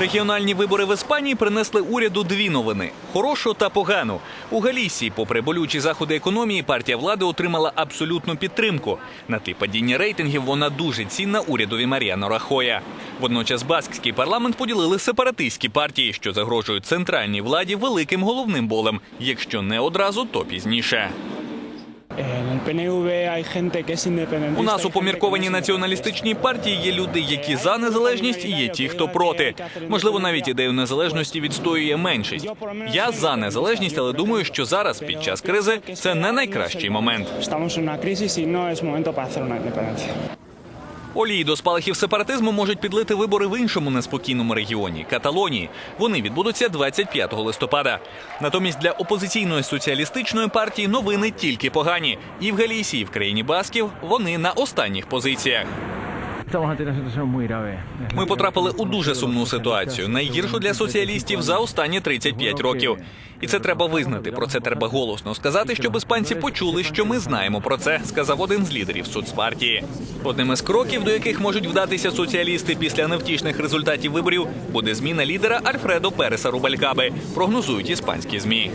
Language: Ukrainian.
Регіональні вибори в Іспанії принесли уряду дві новини: хорошу та погану. У Галісії, попри болючі заходи економії, партія влади отримала абсолютну підтримку. На тлі падіння рейтингів вона дуже цінна урядові Маріано Рахоя. Водночас баскський парламент поділили сепаратистські партії, що загрожують центральній владі великим головним болем. Якщо не одразу, то пізніше. У нас у поміркованій націоналістичній партії є люди, які за незалежність, і є ті, хто проти. Можливо, навіть ідею незалежності відстоює меншість. Я за незалежність, але думаю, що зараз, під час кризи, це не найкращий момент. Олії до спалахів сепаратизму можуть підлити вибори в іншому неспокійному регіоні Каталонії. Вони відбудуться 25 листопада. Натомість для опозиційної соціалістичної партії новини тільки погані. І в Галісії, і в країні Басків вони на останніх позиціях. Ми потрапили у дуже сумну ситуацію, найгіршу для соціалістів за останні 35 років. І це треба визнати. Про це треба голосно сказати, щоб іспанці почули, що ми знаємо про це, сказав один з лідерів соцпартії. Одним із кроків, до яких можуть вдатися соціалісти після невтішних результатів виборів, буде зміна лідера Альфредо Переса Рубалькаби, прогнозують іспанські змі.